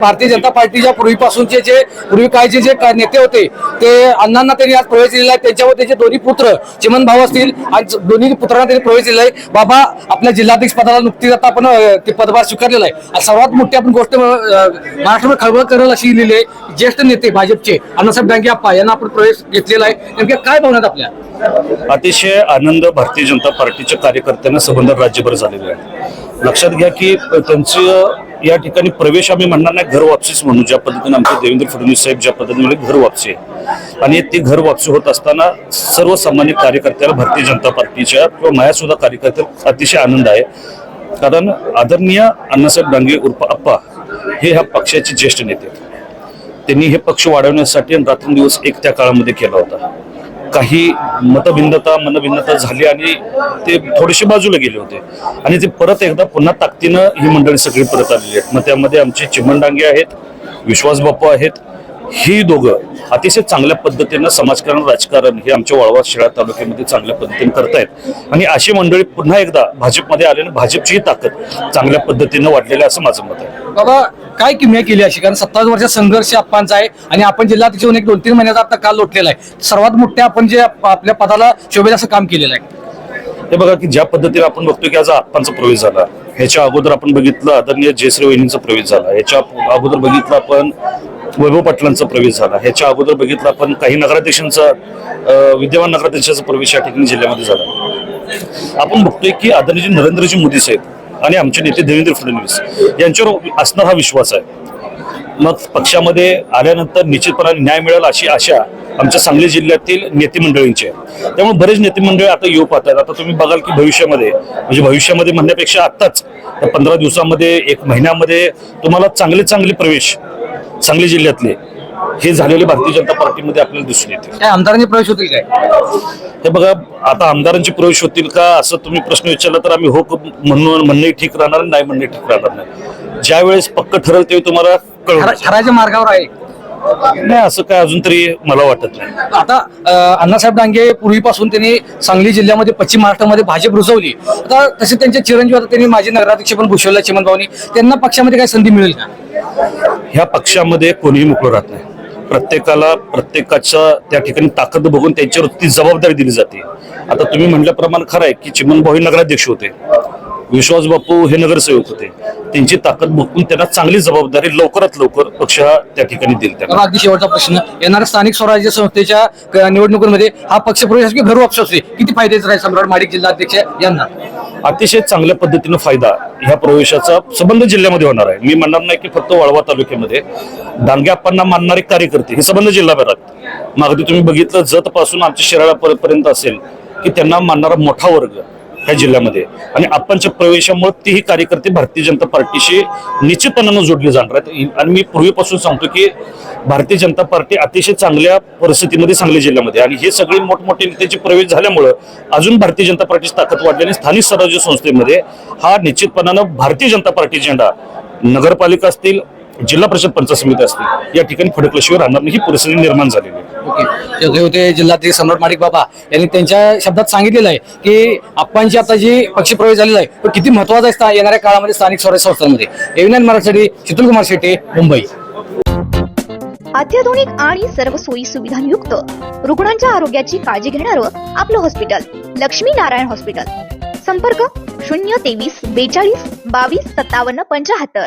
भारतीय जनता पार्टीच्या पूर्वीपासूनचे जे पूर्वी काळचे जे का- नेते होते ते अण्णांना त्यांनी आज प्रवेश दिलेला आहे. त्यांच्यावर त्यांचे दोन्ही पुत्र चिमन भाऊ असतील आणि दोन्ही पुत्रांना त्यांनी प्रवेश दिलेला आहे. बाबा आपल्या जिल्हाध्यक्ष पदाला नुकतीच आता आपण ते पदभार स्वीकारलेला आहे. आणि सर्वात मोठी आपण गोष्ट अं, महाराष्ट्रामध्ये खळबळ करेल अशी लिहिली आहे. ज्येष्ठ नेते भाजपचे अण्णासाहेब डांगे अप्पा यांना आपण प्रवेश घेतलेला आहे. नेमक्या काय भावनात आपल्या? अतिशय आनंद भारतीय जनता पार्टीच्या कार्यकर्त्यांना संबंध राज्यभर झालेला आहे लक्षात घ्या की त्यांचं या ठिकाणी प्रवेश आम्ही म्हणणार नाही घर वापसीच म्हणू. ज्या पद्धतीने आमचे देवेंद्र फडणवीस साहेब ज्या पद्धतीने घर वापसी आहे. आणि ते घर वापसी होत असताना सर्वसामान्य कार्यकर्त्याला भारतीय जनता पार्टीच्या किंवा माया सुद्धा कार्यकर्त्याला अतिशय आनंद आहे. कारण आदरणीय अण्णासाहेब डांगे उर्फ अप्पा हे ह्या पक्षाचे ज्येष्ठ नेते त्यांनी हे पक्ष वाढवण्यासाठी आणि रात्रंदिवस एक त्या काळामध्ये केला होता. काही मतभिन्नता मनभिन्नता झाली आणि ते थोडेसे बाजूला गेले होते. आणि ते परत एकदा पुन्हा ताकदीनं ही मंडळी सगळी परत आलेली आहेत. मग त्यामध्ये आमचे चिमण डांगे आहेत विश्वास बाप्पू आहेत ही दोघं अतिशय चांगल्या पद्धतीनं समाजकारण राजकारण हे आमच्या वाळवा शिळा तालुक्यामध्ये चांगल्या पद्धतीने करतायत. आणि अशी मंडळी पुन्हा एकदा भाजपमध्ये आल्याने भाजपचीही ताकद चांगल्या पद्धतीनं वाढलेली असं माझं मत आहे. बाबा काय किमया केली अशी? कारण सत्तावीस वर्षात संघर्ष आप्पांचा आहे आणि आपण जिल्ह्यात येऊन एक दोन तीन महिन्याचा आता काल लोटलेला आहे. सर्वात मोठ्या आपण जे आप- आपल्या पदाला शोभेल असं काम केलेलं आहे. हे बघा की ज्या पद्धतीने आपण बघतोय की आज आप्पांचा प्रवेश झाला. ह्याच्या अगोदर आपण बघितलं आदरणीय जयश्री वहिनींचा प्रवेश झाला. ह्याच्या अगोदर बघितलं आपण वैभव पाटलांचा प्रवेश झाला. ह्याच्या अगोदर बघितलं आपण काही नगराध्यक्षांचा विद्यमान नगराध्यक्षाचा प्रवेश या ठिकाणी जिल्ह्यामध्ये झाला. आपण बघतोय की आदरणीजी नरेंद्रजी मोदी साहेब आणि आमचे नेते देवेंद्र फडणवीस यांच्यावर असणार हा विश्वास आहे. मग पक्षामध्ये आल्यानंतर निश्चितपणाने न्याय मिळेल अशी आशा आमच्या सांगली जिल्ह्यातील नेते मंडळींची आहे. त्यामुळे बरेच नेते मंडळी आता येऊ पाहतात. आता तुम्ही बघाल की भविष्यामध्ये म्हणजे भविष्यामध्ये म्हणण्यापेक्षा आत्ताच पंधरा दिवसामध्ये एक महिन्यामध्ये तुम्हाला चांगले चांगले प्रवेश सांगली जिल्ह्यातले हे झालेले भारतीय जनता पार्टीमध्ये आपल्याला दिसून येते. काय आमदारांनी प्रवेश होतील काय? हे बघा आता आमदारांचे प्रवेश होतील का असं तुम्ही प्रश्न विचारला तर आम्ही हो म्हणून म्हणणंही ठीक राहणार नाही म्हणणे ठीक राहणार नाही. ज्या वेळेस पक्क ठरेल ते तुम्हाला ठरा- ठराच्या मार्गावर आहे. नाही असं काय अजून तरी मला वाटत नाही. आता अं, अण्णासाहेब डांगे पूर्वीपासून त्यांनी सांगली जिल्ह्यामध्ये पश्चिम महाराष्ट्रामध्ये भाजप रुजवली. आता तसे त्यांचे चिरंजीव आता त्यांनी माजी नगराध्यक्ष पण भूषवला चिमन भाऊनी त्यांना पक्षामध्ये काय संधी मिळेल का? ह्या पक्षामध्ये कोणीही मोकळं राहत नाही. प्रत्येकाला प्रत्येकाच्या त्या ठिकाणी ताकद बघून त्यांच्यावर ती जबाबदारी दिली जाते. आता तुम्ही म्हटल्याप्रमाणे खरं आहे की चिमनभाऊ हे नगराध्यक्ष होते. विश्वास बापू हे नगरसेवक होते. त्यांची ताकद बघून त्यांना चांगली जबाबदारी लवकरात लवकर पक्ष हा त्या ठिकाणी देईल त्यांना. अगदी शेवटचा प्रश्न. येणाऱ्या स्थानिक स्वराज्य संस्थेच्या निवडणुकीमध्ये हा पक्ष प्रवेश असो की घर किती फायद्याचा आहे सम्राट माडिक जिल्हाध्यक्ष यांना? अतिशय चांगल्या पद्धतीनं फायदा ह्या प्रवेशाचा संबंध जिल्ह्यामध्ये होणार आहे. मी म्हणणार नाही की फक्त वाळवा तालुक्यामध्ये. डांगे मानणारे कार्यकर्ते हे संबंध जिल्हाभरात मग अगदी तुम्ही बघितलं जतपासून आमच्या शिराळापर्यंत असेल की त्यांना मानणारा मोठा वर्ग ह्या जिल्ह्यामध्ये. आणि आपणच्या प्रवेशामुळे तीही कार्यकर्ते भारतीय जनता पार्टीशी निश्चितपणानं जोडले जाणार आहेत. आणि मी पूर्वीपासून सांगतो की भारतीय जनता पार्टी अतिशय चांगल्या परिस्थितीमध्ये सांगली जिल्ह्यामध्ये. आणि हे सगळे मोठमोठे नेत्याचे प्रवेश झाल्यामुळं अजून भारतीय जनता पार्टीची ताकद वाढली आणि स्थानिक स्वराज्य संस्थेमध्ये हा निश्चितपणानं भारतीय जनता पार्टी झेंडा नगरपालिका असतील जिल्हा परिषद पंचायत समिती असतील या ठिकाणी फडकल्याशिवाय राहणार नाही. ही परिस्थिती निर्माण झालेली आहे. ओके. होते जिल्हाध्यक्ष सम्राट माडिक बाबा यांनी त्यांच्या शब्दात सांगितलेलं आहे की आप्पांची आता जी पक्ष प्रवेश झालेला आहे तो किती महत्त्वाचा आहे स्था- येणाऱ्या काळामध्ये स्थानिक स्वराज्य संस्थांमध्ये. एविनन मराठी शीतल कुमार शेट्टे मुंबई. अत्याधुनिक आणि सर्व सोयी सुविधांयुक्त रुग्णांच्या आरोग्याची काळजी घेणारं आपलं हॉस्पिटल लक्ष्मी नारायण हॉस्पिटल संपर्क शून्य तेवीस बेचाळीस बावीस सत्तावन्न पंचाहत्तर.